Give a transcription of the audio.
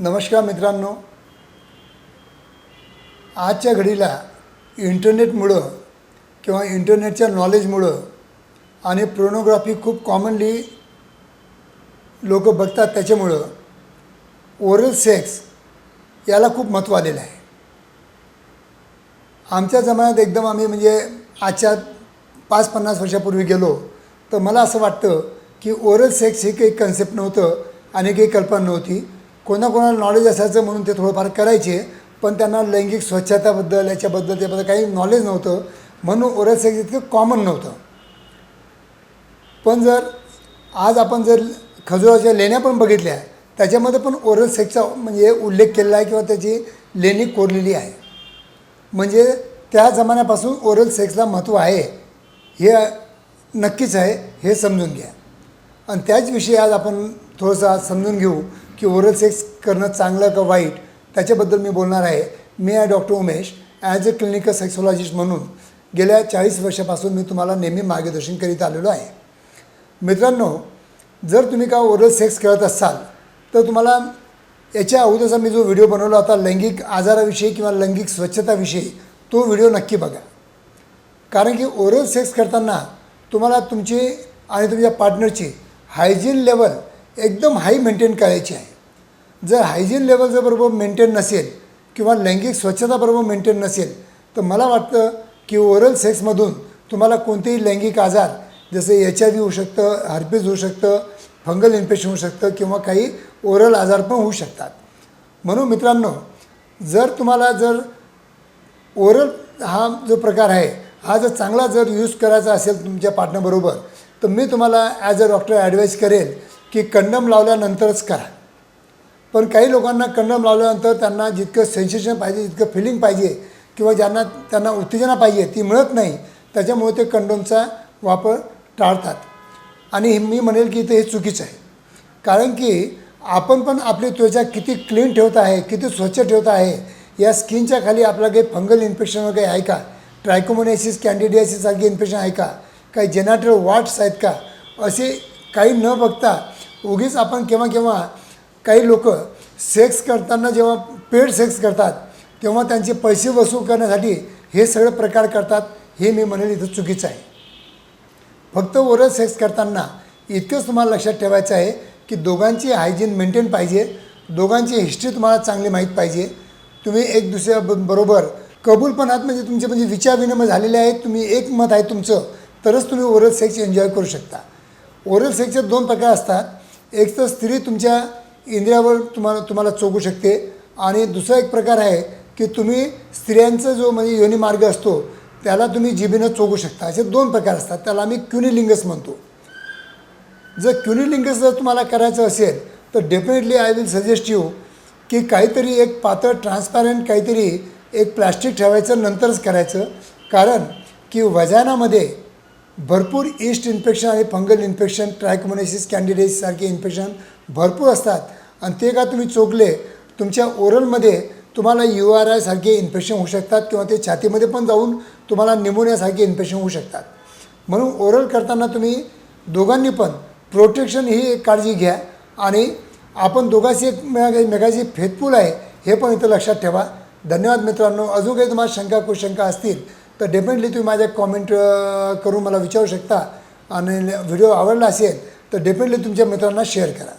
नमस्कार मित्रांनो. आजच्या घडीला इंटरनेटमुळं किंवा इंटरनेटच्या नॉलेजमुळं आणि प्रोनोग्राफी खूप कॉमनली लोक बघतात त्याच्यामुळं ओरल सेक्स याला खूप महत्त्व आलेलं आहे. आमच्या जमान्यात एकदम आम्ही म्हणजे आजच्या पाच पन्नास वर्षापूर्वी गेलो तर मला असं वाटतं की ओरल सेक्स ही काही कन्सेप्ट नव्हतं आणि काही कल्पना नव्हती. कोणाकोणाला नॉलेज असायचं म्हणून ते थोडंफार करायचे पण त्यांना लैंगिक स्वच्छताबद्दल याच्याबद्दल त्याबद्दल काही नॉलेज नव्हतं. म्हणून ओरल सेक्स इतकं कॉमन नव्हतं. पण जर आज आपण जर खजुराच्या लेण्या पण बघितल्या त्याच्यामध्ये पण ओरल सेक्सचा म्हणजे उल्लेख केलेला आहे किंवा त्याची लेणी कोरलेली आहे. म्हणजे त्या जमान्यापासून ओरल सेक्सला महत्त्व आहे. हे नक्कीच आहे हे समजून घ्या. आणि त्याचविषयी आज आपण थोडंसं आज समजून घेऊ. की ओरल सेक्स करणं चांगलं का वाईट त्याच्याबद्दल मी बोलणार आहे. मी आहे doctor Umesh as a clinical sexologist म्हणून गेल्या चाळीस वर्षापासून मी तुम्हाला नेहमी मार्गदर्शन करीत आलेलो आहे. मित्रांनो जर तुम्ही का ओरल सेक्स करत असाल तर तुम्हाला याच्या अगोदरचा मी जो व्हिडिओ बनवला होता लैंगिक आजाराविषयी किंवा लैंगिक स्वच्छताविषयी तो व्हिडिओ नक्की बघा. कारण की ओरल सेक्स करताना तुम्हाला तुमची आणि तुमच्या पार्टनरची हायजीन लेवल एकदम हाय मेंटेन करायची आहे. जर हायजीन लेवलचं बरोबर मेंटेन नसेल किंवा लैंगिक स्वच्छता बरोबर मेंटेन नसेल तर मला वाटतं की ओरल सेक्समधून तुम्हाला कोणतेही लैंगिक आजार जसे एच आय व्ही होऊ शकतं हर्पीज होऊ शकतं फंगल इन्फेक्शन होऊ शकतं किंवा काही ओरल आजार पण होऊ शकतात. म्हणून मित्रांनो जर तुम्हाला जर ओरल हा जो प्रकार आहे हा जर चांगला जर यूज करायचा असेल तुमच्या पार्टनरबरोबर तर मी तुम्हाला ॲज अ डॉक्टर ॲडवाईस करेल की कंडम लावल्यानंतरच करा. पण काही लोकांना कंडम लावल्यानंतर त्यांना जितकं सेन्सेशन पाहिजे जितकं फिलिंग पाहिजे किंवा ज्यांना त्यांना उत्तेजना पाहिजे ती मिळत नाही त्याच्यामुळे ते कंडोमचा वापर टाळतात. आणि मी म्हणेल की ते हे चुकीचं आहे. कारण की आपण पण आपली त्वचा किती क्लीन ठेवत आहे किती स्वच्छ ठेवत आहे या स्किनच्या खाली आपला काही फंगल इन्फेक्शन वगैरे आहे का? ट्रायकोमोनेसिस कॅन्डिडियासिससारखे इन्फेक्शन आहे का? काही जेनाटल वाट्स आहेत का? असे काही न बघता उगीच आपण केव्हा केव्हा काही लोक सेक्स करताना जेव्हा पेड सेक्स करतात तेव्हा त्यांचे पैसे वसूल करण्यासाठी हे सगळे प्रकार करतात हे मी म्हणेल इथं चुकीचं आहे. फक्त ओरल सेक्स करताना इतकंच तुम्हाला लक्षात ठेवायचं आहे की दोघांची हायजीन मेंटेन पाहिजे दोघांची हिस्ट्री तुम्हाला चांगली माहीत पाहिजे. तुम्ही एक दुसऱ्या ब- बरोबर कबूलपणात म्हणजे तुमचे म्हणजे विचार विनिमय झालेले आहेत तुम्ही एक मत आहे तुमचं तरच तुम्ही ओरल सेक्स एन्जॉय करू शकता. ओरल सेक्सचे दोन प्रकार असतात. एक तर स्त्री तुमच्या इंद्रियावर तुम्हाला तुम्हाला चोगू शकते. आणि दुसरा एक प्रकार आहे की तुम्ही स्त्रियांचा जो म्हणजे योनी मार्ग असतो त्याला तुम्ही जिभेनं चोगू शकता. असे दोन प्रकार असतात. त्याला आम्ही क्युनिलिंगस म्हणतो. जर क्युनिलिंगस जर तुम्हाला करायचं असेल तर definitely I will suggest you की काहीतरी एक पातळ ट्रान्सपॅरंट काहीतरी एक प्लास्टिक ठेवायचं नंतरच करायचं. कारण की वजानामध्ये भरपूर ईस्ट इन्फेक्शन आणि फंगल इन्फेक्शन ट्रायकोमोनेसिस कॅन्डिडेटसारखे इन्फेक्शन भरपूर असतात. आणि ते का तुम्ही चोकले तुमच्या ओरलमध्ये तुम्हाला यू आर आयसारखे इन्फेक्शन होऊ शकतात किंवा ते छातीमध्ये पण जाऊन तुम्हाला निमोनियासारखे इन्फेक्शन होऊ शकतात. म्हणून ओरल करताना तुम्ही दोघांनी पण प्रोटेक्शन ही एक काळजी घ्या आणि आपण दोघांची एक मेघाची फेतपूल आहे हे पण इथं लक्षात ठेवा. धन्यवाद मित्रांनो. अजून काही तुम्हाला शंका कुशंका असतील तर डेफिनेटली तुम्ही माझ्या कॉमेंट करून मला विचारू शकता. आणि व्हिडिओ आवडला असेल तर डेफिनेटली तुमच्या मित्रांना शेअर करा.